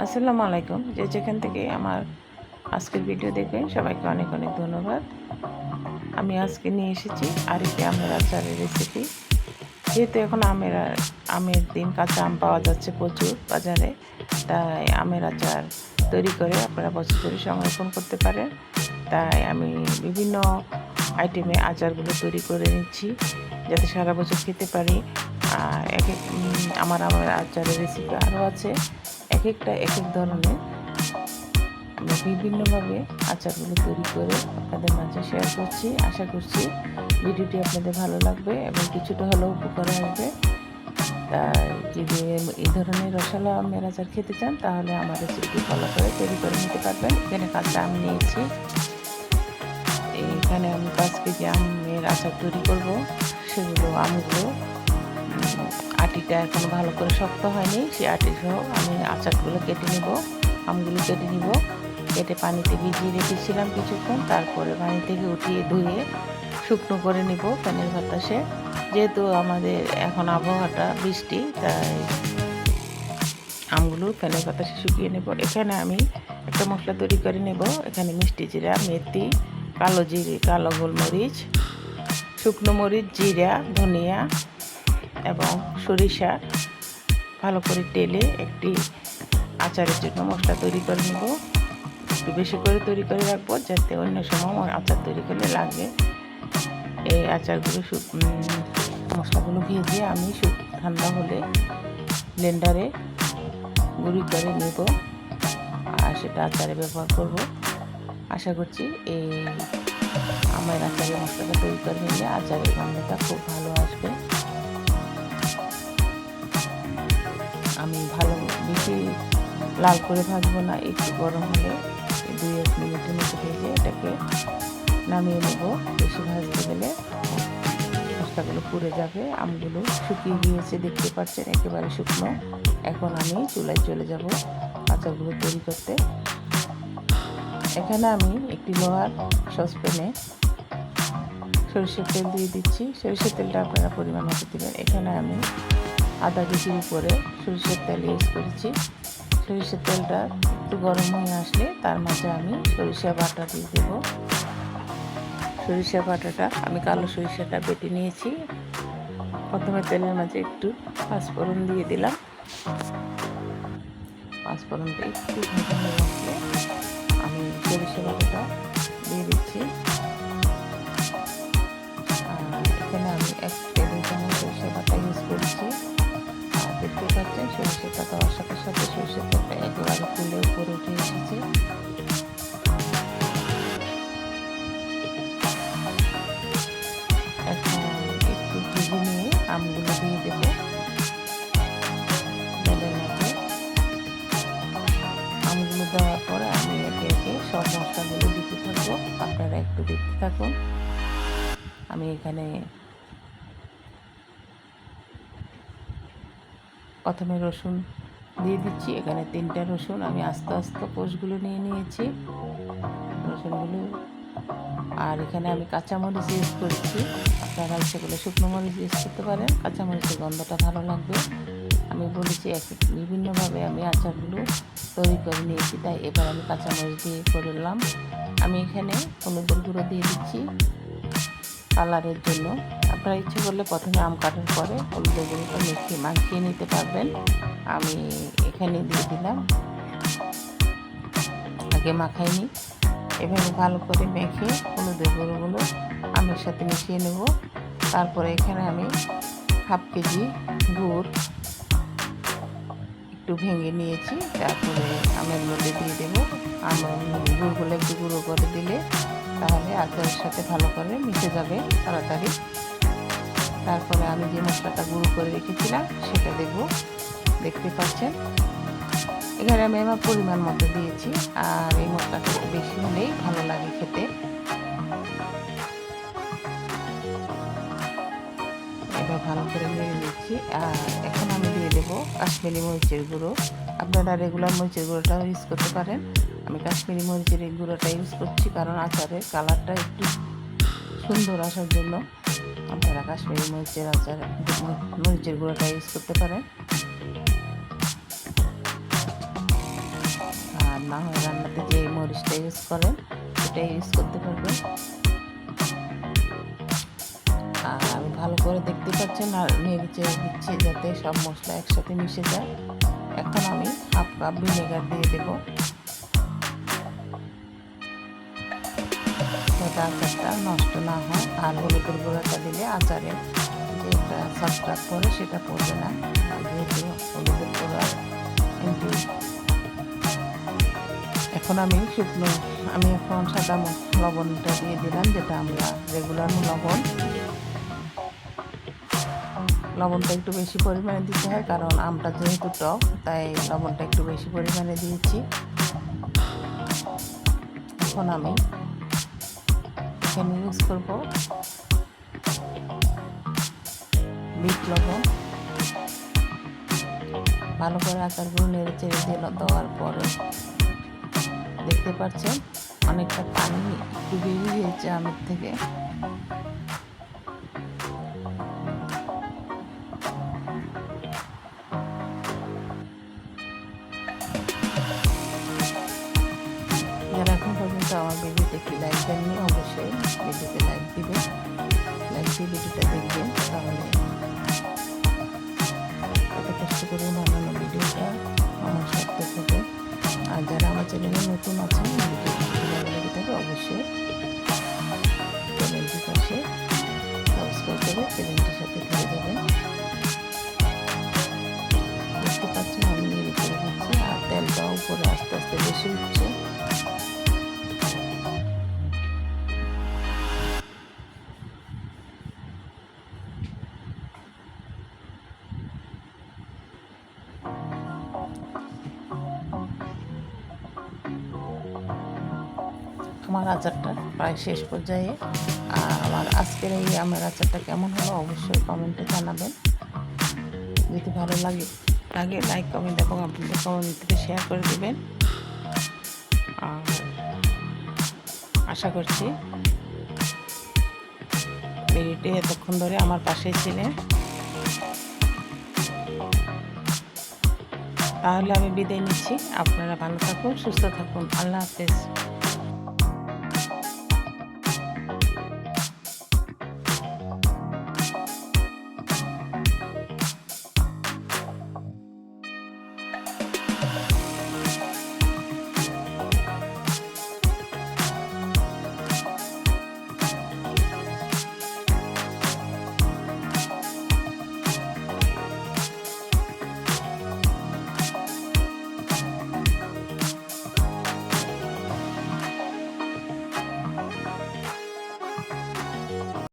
আসসালামু আলাইকুম। যে যেখান থেকে আমার আজকের ভিডিও দেখবেন, সবাইকে অনেক অনেক ধন্যবাদ। আমি আজকে নিয়ে এসেছি আরেকটি আমের আচারের রেসিপি যেহেতু এখন আমের আমের দিন, কাঁচা আম পাওয়া যাচ্ছে প্রচুর বাজারে, তাই আমের আচার তৈরি করে আপনারা বছর ধরে সংরক্ষণ করতে পারেন। তাই আমি বিভিন্ন আইটেমে আচারগুলো তৈরি করে নিচ্ছি, যাতে সারা বছর খেতে পারি। আর এক আমার আমার আচারের রেসিপি আরও আছে। এক একটা এক এক ধরনের বিভিন্নভাবে আচারগুলো তৈরি করে আপনাদের মাঝে শেয়ার করছি। আশা করছি ভিডিওটি আপনাদের ভালো লাগবে এবং কিছুটা হলেও উপকার হবে যদি এই ধরনের রসালো আমের আচার খেতে চান, তাহলে আমার রেসিপি ফলো করে তৈরি করে নিতে পারবেন। এখানে কাঁচা আম নিয়েছি। এখানে আমি পাঁচ কেজি আমের আচার তৈরি করব। সেগুলো, আমগুলো আটিটা এখন ভালো করে শক্ত হয়নি, সেই আটি সহ আমি আচারগুলো কেটে নিব, আমগুলো কেটে নিব। কেটে পানিতে ভিজিয়ে রেখেছিলাম কিছুক্ষণ, তারপরে পানি থেকে উঠিয়ে ধুয়ে শুকনো করে নিব ফ্যানের বাতাসে। যেহেতু আমাদের এখন আবহাওয়াটা বৃষ্টি, তাই আমগুলো ফ্যানের বাতাসে শুকিয়ে নেব। এখানে আমি একটা মশলা তৈরি করে নেব, এখানে মিষ্টি জিরা, মেথি, কালো জিরে, কালো গোলমরিচ, শুকনো মরিচ, জিরা, ধনিয়া এবং সরিষা ভালো করে তেলে একটি আচারের জন্য মশলা তৈরি করে নেব। একটু বেশি করে তৈরি করে রাখব যাতে অন্য সময় আচার তৈরি করলে লাগে। এই আচারগুলো মশলাগুলো ভেজে আমি ঠান্ডা হলে ব্লেন্ডারে গুঁড়ি করে নেব। আর সেটা আচারে ব্যবহার করব। আশা করছি এই আমার আচারের মশলাটা তৈরি করে নিলে আচারের গন্ধটা খুব ভালো আসবে। বেশি লাল করে ভাজবো না, একটু গরম হলে দুই, এক মিনিটের মতো ভেজে এটাকে নামিয়ে নেব। বেশি ভাজতে গেলে মশলাগুলো পুড়ে যাবে, আমগুলো শুকিয়ে গিয়েছে, দেখতে পাচ্ছেন, একেবারে শুকনো। এখন আমি চুলায় চলে যাব আচারগুলো তৈরি করতে। এখানে আমি একটি লোহার সসপ্যানে সরিষার তেল দিয়ে দিচ্ছি। সরিষার তেলটা আপনারা পরিমাণ মতো দেবেন। এখানে আমি আধা কেজির উপরে সরিষার তেল ইউজ করেছি। সরিষার তেলটা একটু গরম হয়ে আসলে তার মাঝে আমি সরিষা বাটা দিয়ে দেব। সরিষা বাটাটা, আমি কালো সরিষাটা বেটে নিয়েছি। প্রথমে তেলের মাঝে একটু পাঁচফোড়ন দিয়ে দিলাম। পাঁচফোড়নটা একটু আমি সরিষা বাটাটা একটু দেখতে থাকুন আমি এখানে প্রথমে রসুন দিয়ে দিচ্ছি, এখানে তিনটা রসুন। আমি আস্তে আস্তে কোষগুলো নিয়ে নিয়েছি, রসুনগুলো। আর এখানে আমি কাঁচামরিচ ইউজ করছি আপনারা সেগুলো শুকনো মরিচ ইউজ করতে পারেন, কাঁচামরিচের গন্ধটা ভালো লাগবে। আমি বলেছি বিভিন্নভাবে আমি আচারগুলো তৈরি করে নিয়েছি। তাই এবার আমি কাঁচামরিচ দিয়ে করলাম আমি এখানে হলুদের গুঁড়ো দিয়ে দিচ্ছি কালারের জন্য। আপনারা ইচ্ছে করলে প্রথমে আম কাটার পরে হলুদের গুঁড়োটা মেখে মাখিয়ে নিতে পারবেন। আমি এখানে দিয়ে দিলাম। আগে মাখাইনি এভাবে ভালো করে মেখে হলুদের গুঁড়োগুলো আমের সাথে মিশিয়ে নেব। তারপরে এখানে আমি হাফ কেজি গুড় একটু ভেঙে নিয়েছি, তারপরে আমের মধ্যে দিয়ে দেবো। আমের গুড়গুলো একটু গুঁড়ো করে দিলে তাহলে আচারের সাথে ভালো করে মিশে যাবে তাড়াতাড়ি। তারপরে আমি যে মশলাটা গুঁড়ো করে রেখেছিলাম, সেটা দেব। দেখতে পাচ্ছেন? এখানে আমি আমার পরিমাণ মতো দিয়েছি, আর এই মশলাটা একটু বেশি হলেই ভালো লাগে খেতে। এবার ভালো করে নেড়ে নিচ্ছি, আর এখন আমি দেবো কাশ্মীরি মরিচের গুঁড়ো। আপনারা রেগুলার মরিচের গুঁড়োটাও ইউজ করতে পারেন। আমি কাশ্মীরি মরিচের এই গুঁড়োটা ইউজ করছি কারণ আচারের কালারটা একটু সুন্দর আসার জন্য। আপনারা কাশ্মীরি মরিচের আচার, মরিচের গুঁড়োটা ইউজ করতে পারেন। আর না হয় রান্নাতে যে মরিচটা ইউজ করেন, সেটাই ইউজ করতে পারবেন। আর ভালো করে দেখতে পাচ্ছেন আর নেড়ে দিচ্ছি যাতে সব মশলা একসাথে মিশে যায়। এখন আমি হাফ কাপ ভিনেগার দিয়ে দেব। যাতে আচারটা নষ্ট না হয়। আর হলুদের গুঁড়াটা দিলে আচারের যে একটা সাবস্ক্রাইব করে সেটা পড়বে না। যেহেতু হলুদের গুঁড়া কিন্তু এখন আমি শুকনো আমি এখন সাদা লবণটা দিয়ে দিলাম, যেটা আমরা রেগুলার লবণ। লবণটা একটু বেশি পরিমাণে দিতে হয়, কারণ আমটা যেহেতু টক, তাই লবণটা একটু বেশি পরিমাণে দিয়েছি। এখন আমি এখানে ইউজ করব বিট লবণ। ভালো করে আচারগুলো নেড়ে চেড়ে দিয়ে দেওয়ার পরে দেখতে পাচ্ছেন, অনেকটা পানি একটু বেরিয়ে গিয়েছে আমের থেকে। ভিডিওতে লাইক দিয়ে ভিডিওটা দেখবেন, তাহলে এত কষ্ট করে বানানো ভিডিওটা আমার সার্থক হবে। আর যারা আমার চ্যানেলে নতুন আছেন, ভিডিওটি ভালো লেগে থাকে অবশ্যই চ্যানেলটির পাশে সাবস্ক্রাইব করে চ্যানেলটির সাথে আমার আচারটা প্রায় শেষ পর্যায়ে। আর আমার আজকের এই আমের আচারটা কেমন হলো অবশ্যই কমেন্টে জানাবেন। যদি ভালো লাগে লাগে লাইক কমেন্ট এবং আপনাদের কমেন্ট শেয়ার করে দেবেন। আর আশা করছি ভিডিওটি এতক্ষণ ধরে আমার পাশেই ছিলেন তাহলে আমি বিদায় নিচ্ছি। আপনারা ভালো থাকুন, সুস্থ থাকুন। আল্লাহ হাফেজ।